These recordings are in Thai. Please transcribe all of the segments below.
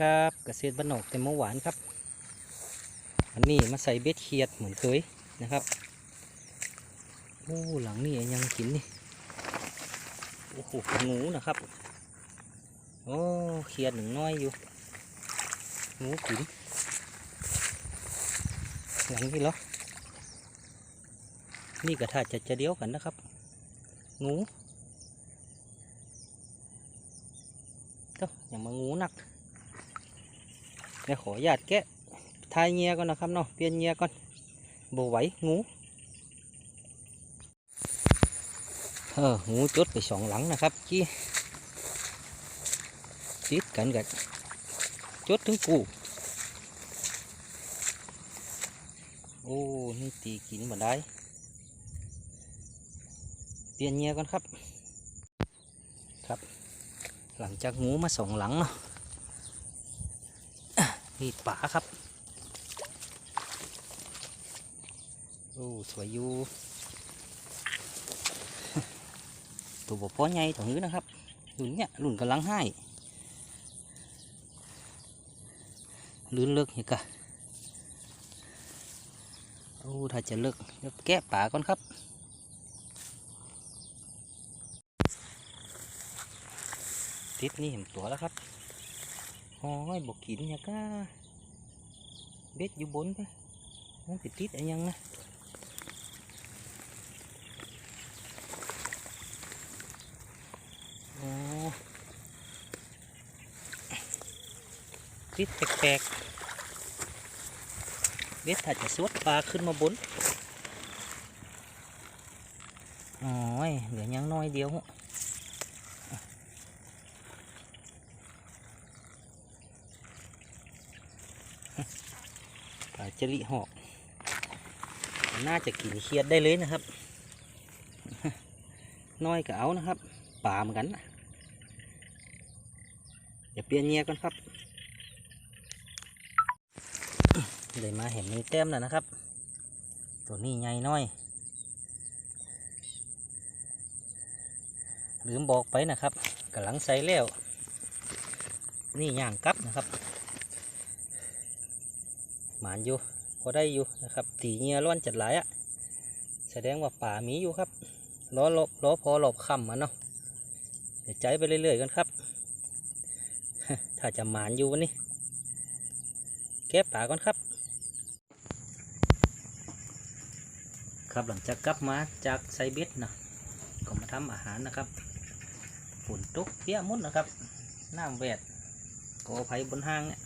ครับเกษตรบ้านนอกแต่เมื่อหวานครับ อันนี้มาใส่เบ็ดเขียดเหมือนเคยนะครับโอ้หลังนี่ยังกินนี่โอ้โหงูนะครับโอ้เขียดหนึ่งน้อยอยู่งูกินหลังนี่เหรอนี่กระทาจะจะเดียวกันนะครับ งูเจ้าอย่ามางูหนัก เดี๋ยวขอญาตแกะทายเงียก่อนนะครับเนาะเปลี่ยนเงียก่อนโบไหวงูเอองูจุดไปสองหลังนะครับกี้ติดกันกันจุดถึงกูโอ้นี่ตีกินมาได้เปลี่ยนเงียก่อนครับครับ หลังจากงูมาสองหลังเนาะ นี่ป่าครับ โอ้สวยอยู่ตัวบพ่อใหญ่ถงนี้นะครับรุ่นเนี้ยรุ่นกำลังให้ลื่นเลิกเห็นกะโอ้ถ้าจะเลิกเลิกแกะป่าก่อนครับติดนี่เห็นตัวแล้วครับ โอ้ยบกกินเนี่ยก็เบ็ดอยู่บนไปมันติดติดอะไรยังนะโอ้ติดแปลกๆเบ็ดถ้าจะสวดปลาขึ้นมาบนโอ้ยเหลือยังน้อยเดียว ปลา จริหอก น่าจะกินเคียดได้เลยนะครับ น้อยก็เอานะครับปลาเหมือนกันนะอย่าเปลี่ยนเงียก่อนครับเลยมาเห็นมีแต้มแล้วนะครับ ตัวนี้ใหญ่น้อยลืมบอกไปนะครับกำลังใส่แล้ว นี่ย่างกลับนะครับ หมานอยู่พอได้อยู่นะครับตีเงียร้อนจัดหลายอะแสดงว่าป่ามีอยู่ครับล้อหลบล้อพอหลบค่ำมันเนาะเดี๋ยวใจไปเรื่อยๆกันครับ ถ้าจะหมานอยู่วันนี้แก้ป่าก่อนครับ ครับหลังจากกลับมาจากไซเบ็ดนะก็มาทำอาหารนะครับฝนตกเปียมุดนะครับน้ำแวดก็ไผบนห้างเนี่ย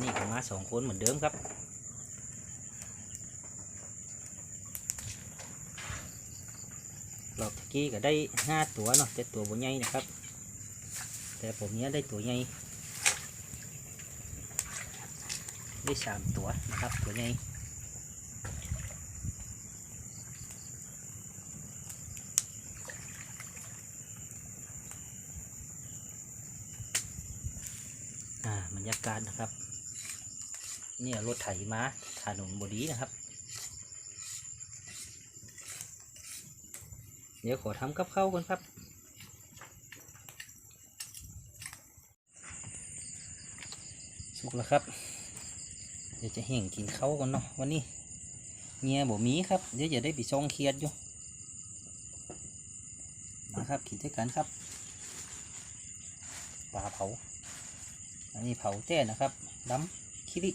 นี่ก็มา สองคนเหมือนเดิมครับรอบกี้ก็ได้ห้าตัวเนาะแต่ตัวบนใหญ่นะครับ แต่ผมเนี้ยได้ตัวใหญ่ได้สามตัวนะครับตัวใหญ่อ่าบรรยากาศนะครับ เนี่ยรถไถมาถนนบดีนะครับ เดี๋ยวขอทำกับข้าวกันครับ สุกแล้วครับ เดี๋ยวจะแห่งกินข้าวกันเนาะวันนี้เมียบ่มีครับ เดี๋ยวจะได้ไปซองเครียดอยู่มาครับกินด้วยกันครับปลาเผา อันนี้เผาแจ้นะครับดำคิริ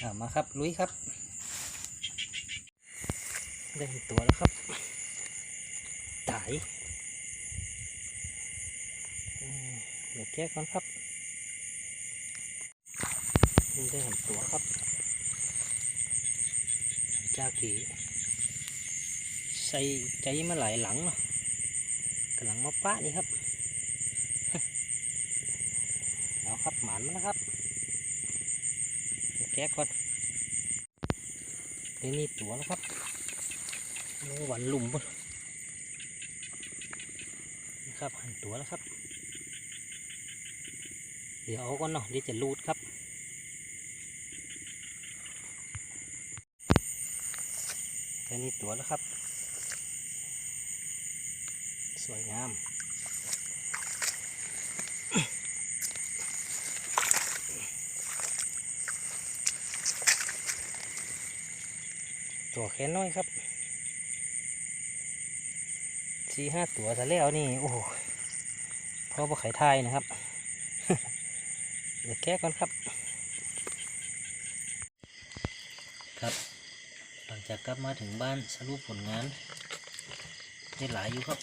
อ่ามาครับ ลุยครับ ได้เห็นตัวแล้วครับตายเดี๋ยวแก้ก่อนครับได้เห็นตัวครับ จากที่ใส่ใจมาหลายหลังเนาะกำลังมาปะนี่ครับ เอาครับ หมานมาแล้วครับแก้ก่อนนี่นี่ตัวแล้วครับโอ้หวันหลุมปุ่นนะครับหันตัวแล้วครับ เดี๋ยวเอาก่อนเนาะเดี๋ยวจะรูดครับคแค่นี้ตัวแล้วครับ สวยงาม ตัวแค่น้อยครับสี่ห้าตัวแต่แล้วนี่ โอ้โหเพราะว่าไข่ทยนะครับ เดี๋ยวแก้ก่อนครับ ครับ หลังจากกลับมาถึงบ้านสรุปผลงานได้หลายอยู่ครับ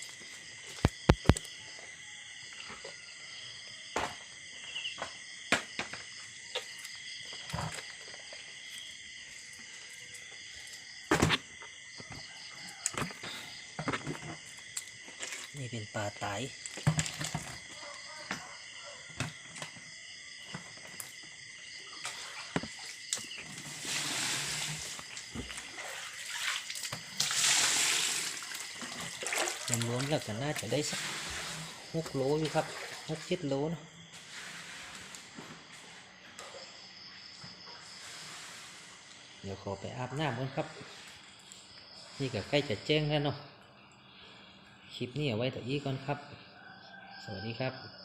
นี่เป็นปลาไตายรวมๆแล้วก็น่าจะได้สักหกโลอยู่ครับหกเจ็ดโลนะเดี๋ยวขอไปอาบน้ำก่อนครับ นี่ก็ใกล้จะแจ้งแล้วเนาะ คลิปนี้เอาไว้แต่อีก่อนครับ สวัสดีครับ